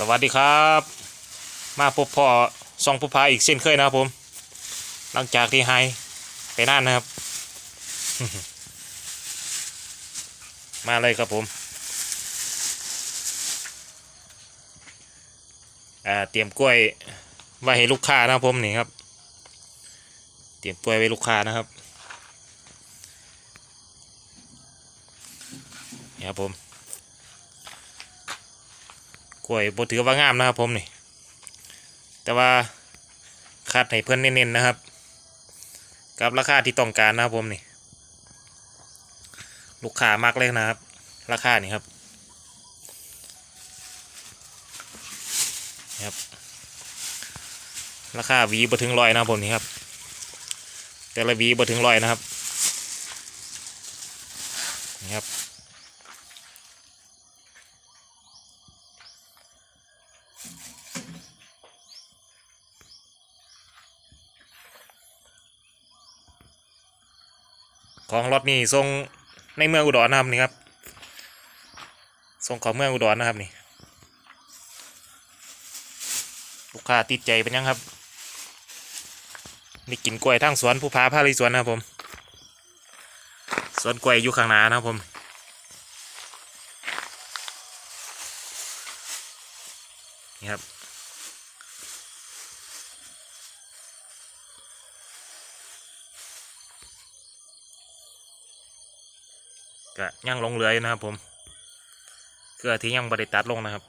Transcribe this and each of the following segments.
สวัสดีครับ มาพบพ่อซองผู้พาอีกเช่นเคยนะครับผม หลังจากที่ไฮไปนั่นนะครับ มาเลยครับผมเตรียมกล้วยไว้ให้ลูกค้านะครับผมนี่ครับ เตรียมกล้วยไว้ลูกค้านะครับนี่ครับผม กล้วยบถือว่างามนะครับผมนี่ แต่ว่าคัดให้เพื่อนเน้นๆนะครับ กับราคาที่ต้องการนะครับผมนี่ ลูกค้ามากเลยนะครับ ราคานี่ครับครับ ราคาวีบ่ถึงร้อยนะครับผมนี่ครับ แต่ละวีบ่ถึงร้อยนะครับนี่ครับ ของรถนี่ส่งในเมืองอุดรนะครับนี่ครับส่งของเมืองอุดรนะครับนี่ ลูกค้าติดใจเป็นยังครับนี่กินกล้วยทั้งสวนผู้พาพาลิสวนนะครับผมสวนกล้วยอยู่ข้างหน้านะครับผมนี่ครับ ก็ยังลงเรืออยู่นะครับ ผมเกลือที่ยังบริตัดลงนะครับ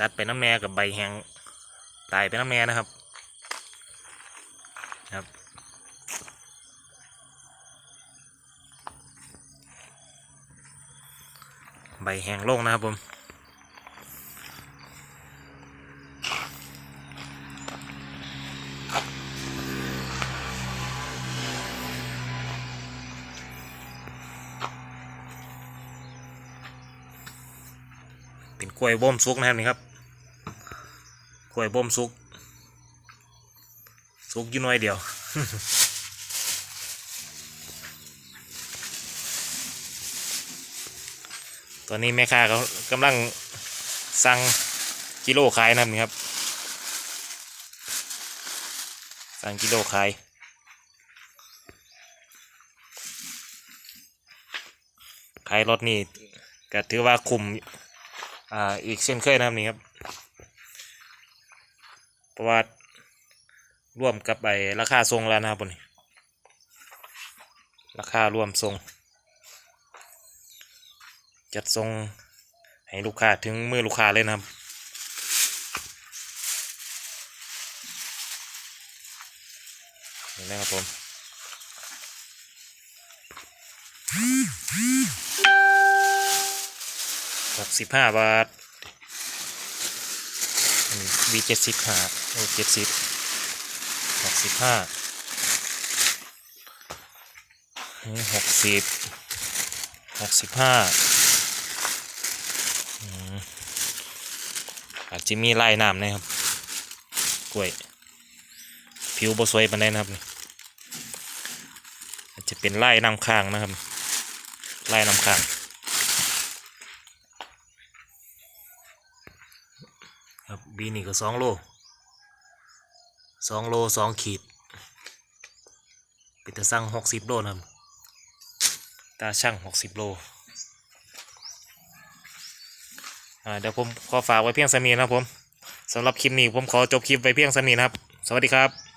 ตัดไปน้ำแม่กับใบแห้งตายไปน้ำแม่นะครับครับใบแห้งลงนะครับผม กล้วยบ่มซุกนะครับนี่ครับกล้วยบ่มซุกซุกอยู่น้อยเดียวตอนนี้แม่ค้าเขากำลังสั่งกิโลขายนะครับนี่ครับ สั่งกิโลขายขายรถนี่ก็ถือว่าคุม อ่าอีกเช่นเคยนะครับนี่ครับเพราะว่าร่วมกับไอราคาทรงแล้วนะครับนี้ราคารวมทรง จัดทรงให้ลูกค้าถึงมือลูกค้าเลยนะครับนี่นะครับผม สิบห้าบาทบีเจ็ดสิบห้าโอ้เจ็ดสิบหกสิบห้าหกสิบหกสิบห้าอาจจะมีลายน้ำนะครับ กล้วย ผิวบสวยปานใดนะครับอาจจะเป็นลายน้ำค้างนะครับลายน้ำค้าง ครับบีนี่ก็สองโลสองโลสองขีด เป็นตาสั่งหกสิบโลนะครับตาช่างหกสิบโลเดี๋ยวผมขอฝากไว้เพียงสามีนะครับผมสำหรับคลิปนี้ผมขอจบคลิปไว้เพียงสามีนะครับ สวัสดีครับ